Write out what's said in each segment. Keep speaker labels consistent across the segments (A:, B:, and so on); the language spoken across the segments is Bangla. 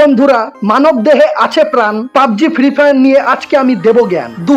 A: বন্ধুরা, মানব দেহে আছে প্রাণ। পাবজি ফ্রি ফায়ার নিয়ে আজকে আমি দেব জ্ঞান। দু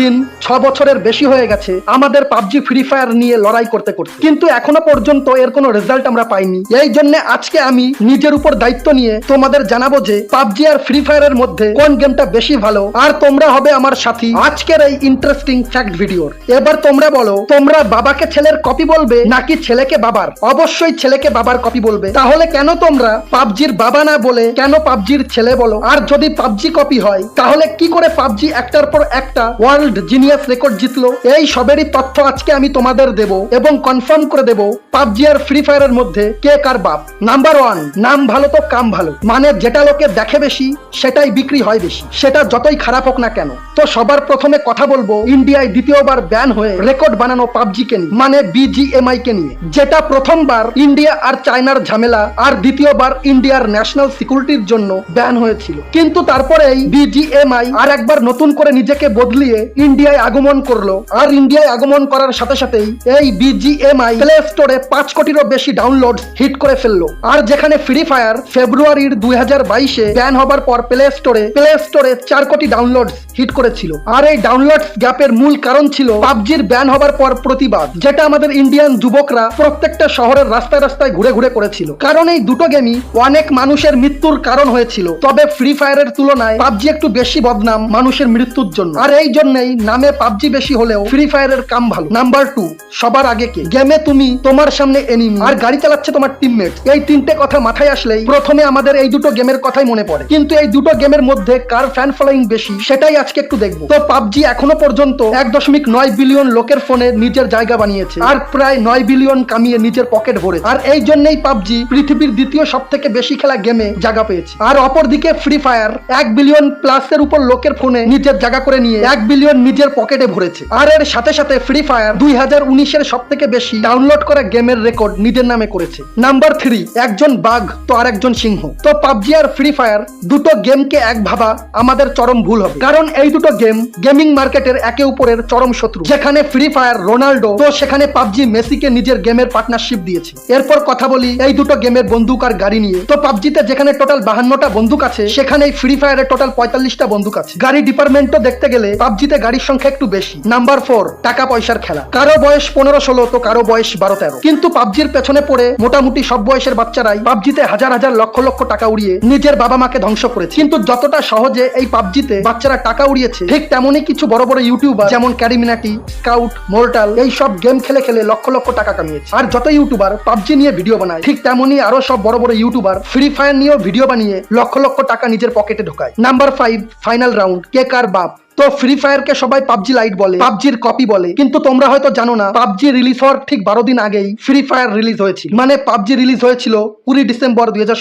A: দিন ছ বছরের বেশি হয়ে গেছে আমাদের পাবজি ফ্রি ফায়ার নিয়ে লড়াই করতে করতে। কিন্তু এখনও পর্যন্ত এর কোনো রেজাল্ট আমরা পাইনি। এই জন্য আজকে আমি নিজের উপর দায়িত্ব নিয়ে তোমাদের জানাব যে পাবজি আর ফ্রি ফায়ারের মধ্যে কোন গেমটা বেশি ভালো, আর তোমরা হবে আমার সাথী আজকের এই ইন্টারেস্টিং ফ্যাক্ট ভিডিওর এবার তোমরা বলো, তোমরা বাবাকে ছেলের কপি বলবে নাকি ছেলেকে বাবার? অবশ্যই ছেলেকে বাবার কপি বলবে। তাহলে কেন তোমরা পাবজির বাবা না বলে কেন পাবজির ছেলে বলো। আর যদি পাবজি কপি হয়, তাহলে কি করে পাবজি একটার পর একটা ওয়ার্ল্ড জিনিয়াস রেকর্ড জিতলো? এই সবেরই তথ্য আজকে আমি তোমাদের দেব এবং কনফার্ম করে দেব পাবজি আর ফ্রি ফায়ারের মধ্যে কে কার বাপ। নাম্বার ওয়ান নাম ভালো তো কাম ভালো। মানে যেটা লোকে দেখে বেশি, সেটাই বিক্রি হয় বেশি। সেটা যতই খারাপ হোক না কেন। তো সবার প্রথমে কথা বলব ইন্ডিয়ায় দ্বিতীয়বার ব্যান হয়ে রেকর্ড বানানো পাবজি কে নিয়ে। মানে বিজিএমআই কে নিয়ে। যেটা প্রথমবার ইন্ডিয়া আর চায়নার ঝামেলা, আর দ্বিতীয়বার ইন্ডিয়ার ন্যাশনাল সিকিউরিটির জন্য ব্যান হয়েছিল। কিন্তু তারপরেই বিজিএমআই আর একবার নতুন করে নিজেকে বদলিয়ে ইন্ডিয়ায় আগমন করল। আর ইন্ডিয়ায় আগমন করার সাথে সাথেই এই বিজিএমআই প্লে স্টোরে পাঁচ কোটিরও বেশি ডাউনলোড হিট করে ফেলল। আর যেখানে ফ্রি ফায়ার ফেব্রুয়ারির দুই হাজার বাইশে ব্যান হবার পর প্লে স্টোরে প্লে স্টোরে চার কোটি ডাউনলোড হিট করেছিল। আর এই ডাউনলোড গ্যাপের মূল কারণ ছিল পাবজির ব্যান হবার পর প্রতিবাদ, যেটা আমাদের ইন্ডিয়ান যুবকরা প্রত্যেকটা শহরের রাস্তায় রাস্তায় ঘুরে ঘুরে করেছিল। কারণ এই দুটো গেমই অনেক মানুষের মৃত্যুর কারণ হয়েছিল। তবে ফ্রি ফায়ারের তুলনায় পাবজি একটু বেশি বদনাম মানুষের মৃত্যুর জন্য। আর এই জন্যই নামে পাবজি বেশি হলেও ফ্রি ফায়ারের কাম ভালো। নাম্বার টু সবার আগে কে? গেমে তুমি, তোমার সামনে এনিমি আর গাড়ি চালাচ্ছে তোমার টিমমেট এই তিনটে কথা মাথায় আসলেই প্রথমে আমাদের এই দুটো গেমের কথাই মনে পড়ে। কিন্তু এই দুটো গেমের মধ্যে কার ফ্যান ফলোয়িং বেশি, সেটাই আজকে একটু দেখব। তো পাবজি এখনও পর্যন্ত এক দশমিক নয় বিলিয়ন লোকের ফোনে নিজের জায়গা বানিয়েছে। আর প্রায় নয় বিলিয়ন কামিয়ে নিজের পকেট ভরে। আর এই জন্যই পাবজি পৃথিবীর দ্বিতীয় সব থেকে বেশি খেলা গেমে জায়গা পেয়েছে। আর অপরদিকে ফ্রি ফায়ার এক বিলিয়ন প্লাসের উপর লোকের ফোনে নিজের জায়গা করে নিয়ে এক বিলিয়ন নিজের পকেটে ভরেছে। আর এর সাথে সাথে ফ্রি ফায়ার দুই হাজার উনিশের সব থেকে বেশি ডাউনলোড করা গেমের রেকর্ড নিজের নামে করেছে। নাম্বার থ্রি একজন বাঘ, তো আর একজন সিংহ। তো পাবজি আর ফ্রি ফায়ার দুটো গেমকে এক ভাবা আমাদের চরম ভুল হবে। কারণ এই দুটো গেম গেমিং মার্কেটের একে উপরের চরম শত্রু। যেখানে ফ্রি ফায়ার রোনাল্ডো তো সেখানে পাবজি মেসিকে নিজের গেমের পার্টনারশিপ দিয়েছে। এরপর কথা বলি এই দুটো গেমের বন্দুক আর গাড়ি নিয়ে। তো পাবজিতে যেখানে টোটাল বাহান্নটা বন্দুক আছে সেখানে ফ্রি ফায়ারের টোটাল পঁয়তাল্লিশটা বন্দুক আছে। গাড়ি ডিপার্টমেন্টও দেখতে গেলে পাবজিতে গাড়ির সংখ্যা একটু বেশি। নাম্বার ফোর টাকা পয়সার খেলা। কারও বয়স পনেরো ষোলো তো কারও বয়স বারো তেরো কিন্তু পাবজির পেছনে পড়ে মোটামুটি সব বয়সের বাচ্চারাই পাবজিতে হাজার হাজার লক্ষ লক্ষ টাকা উড়িয়ে নিজের বাবা মাকে ধ্বংস করেছে। কিন্তু যতটা সহজে এই পাবজিতে বাচ্চারা টাকা উড়িয়েছে। ঠিক তেমনই কিছু বড় বড় ইউটিউবার যেমন ক্যারিমিনাটি, স্কাউট, মোর্টাল, এই সব গেম খেলে খেলে লক্ষ লক্ষ টাকা কামিয়েছে। আর যত ইউটিউবার পাবজি নিয়ে ভিডিও বানায়, ঠিক তেমনই আরও সব বড় বড় ইউটিউবার ফ্রি ফায়ার নিয়েও ভিডিও বানিয়ে লক্ষ লক্ষ টাকা নিজের পকেটে ঢোকায়। নাম্বার ফাইভ ফাইনাল রাউন্ড কে কার বাপ? তো ফ্রি ফায়ারকে সবাই পাবজি লাইট বলে, পাবজির কপি বলে। কিন্তু তোমরা হয়তো জানো না, পাবজি রিলিজ হওয়ার ঠিক বারো দিন আগেই ফ্রি ফায়ার রিলিজ হয়েছিল। মানে পাবজি রিলিজ হয়েছিল কুড়ি ডিসেম্বর দুই হাজার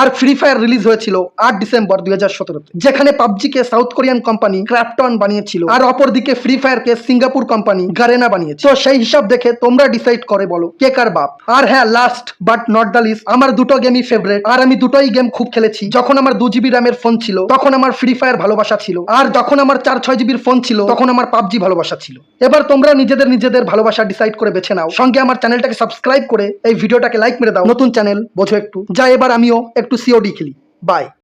A: আর ফ্রি ফায়ার রিলিজ হয়েছিল আট ডিসেম্বর দুই হাজার যেখানে পাবজিকে সাউথ কোরিয়ান কোম্পানি ক্র্যাপটন বানিয়েছিল, আর অপরদিকে ফ্রি ফায়ারকে সিঙ্গাপুর কোম্পানি গারেনা বানিয়েছে তো সেই হিসাব দেখে তোমরা ডিসাইড করে বলো, কে কার বাপ। আর হ্যাঁ last but not the least আমার দুটো গেমই ফেভারেট আর আমি দুটোই গেম খুব খেলেছি। যখন আমার দু জিবি র্যামের ফোন ছিল, তখন আমার ফ্রি ফায়ার ভালোবাসা ছিল। আর যখন আমার চার, ছয় জিবির ফোন ছিল, তখন আমার পাবজি ভালোবাসা ছিল। এবার তোমরা নিজেদের নিজেদের ভালোবাসা ডিসাইড করে বেছে নাও। সঙ্গে আমার চ্যানেলটাকে সাবস্ক্রাইব করে এই ভিডিওটাকে লাইক মেরে দাও। নতুন চ্যানেল, বোঝো একটু। যা এবার আমিও একটু সিওডি খেলি। বাই